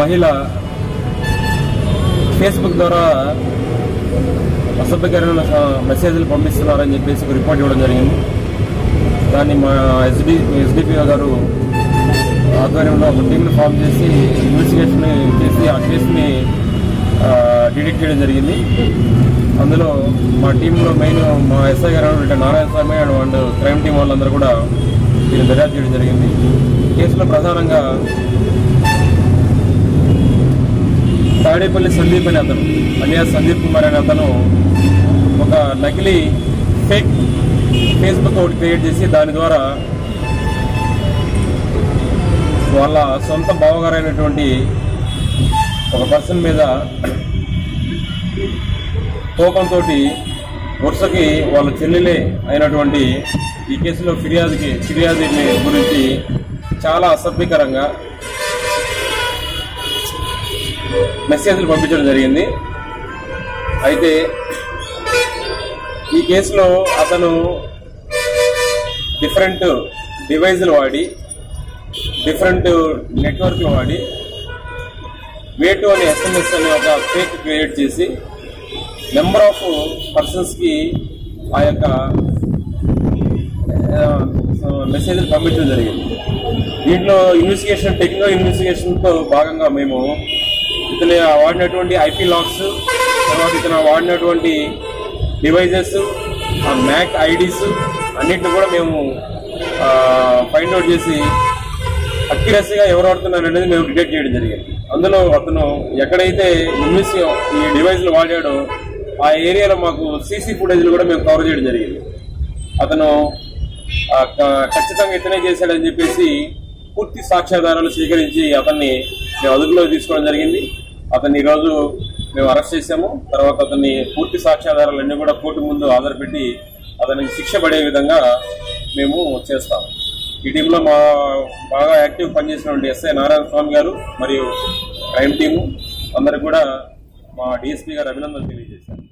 మహిళ ఫేస్బుక్ ద్వారా అసభ్యకరమైన మెసేజ్లు పంపిస్తున్నారని చెప్పేసి రిపోర్ట్ ఇవ్వడం జరిగింది. దాన్ని మా ఎస్డి ఎస్డిపిఓ గారు ఆధ్వర్యంలో ఒక టీంని ఫామ్ చేసి ఇన్వెస్టిగేషన్ చేసి ఆ కేసుని డిటెక్ట్ చేయడం జరిగింది. అందులో మా టీంలో మెయిన్ మా ఎస్ఐ గారు Narayana Swamy and and crime team వాళ్ళందరూ కూడా దీన్ని దర్యాప్తు చేయడం జరిగింది. కేసులో ప్రధానంగా తాడేపల్లి సందీప్ అనే అతను అలియా సందీప్ కుమార్ అనే అతను ఒక నకిలీ ఫేక్ ఫేస్బుక్ ఒకటి క్రియేట్ చేసి దాని ద్వారా వాళ్ళ సొంత బావగారైనటువంటి ఒక పర్సన్ మీద కోపంతో వరుసకి వాళ్ళ చెల్లెలే అయినటువంటి ఈ కేసులో ఫిర్యాదుకి ఫిర్యాదు గురించి చాలా అసభ్యకరంగా మెసేజ్లు పంపించడం జరిగింది. అయితే ఈ కేసులో అతను డిఫరెంట్ డివైజులు వాడి డిఫరెంట్ నెట్వర్క్లు వాడి వేటు అనే ఎస్ఎంఎస్ అనే ఒక ఫేక్ క్రియేట్ చేసి నెంబర్ ఆఫ్ పర్సన్స్కి ఆ యొక్క మెసేజ్ పంపించడం జరిగింది. దీంట్లో ఇన్వెస్టిగేషన్ టెక్నో ఇన్వెస్టిగేషన్తో భాగంగా మేము ఇతను వాడినటువంటి ఐపీ లాక్స్ తర్వాత ఇతను వాడినటువంటి డివైజెస్ ఆ మ్యాక్ ఐడీస్ అన్నింటిని కూడా మేము ఫైండ్ అవుట్ చేసి అక్యురసీగా ఎవరు ఆడుతున్నారు అనేది మేము డిటెక్ట్ చేయడం జరిగింది. అందులో అతను ఎక్కడైతే ఇన్వెస్ట్ ఈ డివైస్లు వాడాడో ఆ ఏరియాలో మాకు సీసీ ఫుటేజ్లు కూడా మేము కవర్ చేయడం జరిగింది. అతను క- ఖచ్చితంగా ఇతనే చేశాడని చెప్పేసి పూర్తి సాక్ష్యాధారాలు స్వీకరించి అతన్ని మేము అదుపులో తీసుకోవడం జరిగింది. అతన్ని ఈరోజు మేము అరెస్ట్ చేశాము. తర్వాత అతన్ని పూర్తి సాక్ష్యాధారాలన్నీ కూడా కోర్టు ముందు ఆధారపెట్టి అతనికి శిక్ష పడే విధంగా మేము చేస్తాము. ఈ టీంలో మా బాగా యాక్టివ్ పనిచేసినటువంటి ఎస్ఐ నారాయణ స్వామి గారు మరియు క్రైమ్ టీము అందరికి కూడా మా డిఎస్పీ గారు అభినందనలు తెలియజేశారు.